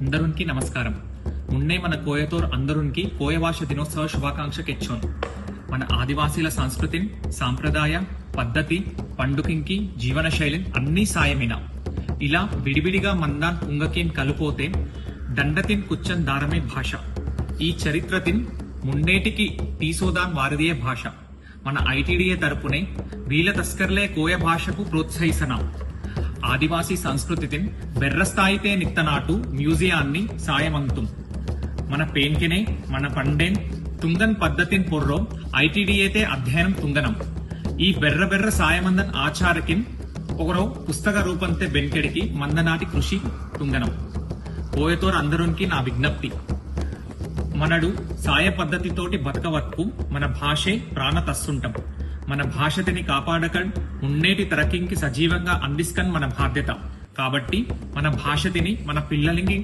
అందరునికి నమస్కారం. మున్నే మన కోయతోర్ అందరునికి కోయ భాష దినోత్సవ శుభాకాంక్ష కెచ్చోన్ మన ఆదివాసీల సంస్కృతిని సాంప్రదాయ పద్ధతి పండుకింకి జీవన శైలిని అన్నీ సాయమిన. ఇలా విడివిడిగా మందాన్ పుంగకేన్ కలుపోతే దండతిన్ కుచ్చన్ దారమే భాష. ఈ చరిత్రతిన్ మున్నేటికి తీసోదాన్ వారిదే భాష. మన ఐటీడీఏ తరపునే వీల తస్కర్లే కోయ భాషకు ప్రోత్సహిసనాం. ఆదివాసీ సంస్కృతితిన్ బెర్రస్థాయితే నిత్తనాటు మ్యూజియాన్ని సాయమంతుం మన పేన్కెనే మన పండేన్ తుంగన్ పద్ధతిన్ పొర్రో ఐటీడీఏతే అధ్యయనం తుంగనం. ఈ బెర్ర బెర్ర సాయమందన్ ఆచారకిన్ ఒకరో పుస్తక రూపంతే బెన్కెడికి మందనాటి కృషి తుంగనం. పోయతోర్ అందరునికి నా విజ్ఞప్తి. మనడు సాయ పద్ధతితోటి బతకవత్కు మన భాషే ప్రాణతస్సుంటం మన భాషతిని కాపాడకన్ ఉన్నేటి తరకింకి సజీవంగా అందిస్కన్ మన బాధ్యత. కాబట్టి మన భాషతిని మన పిల్లలకి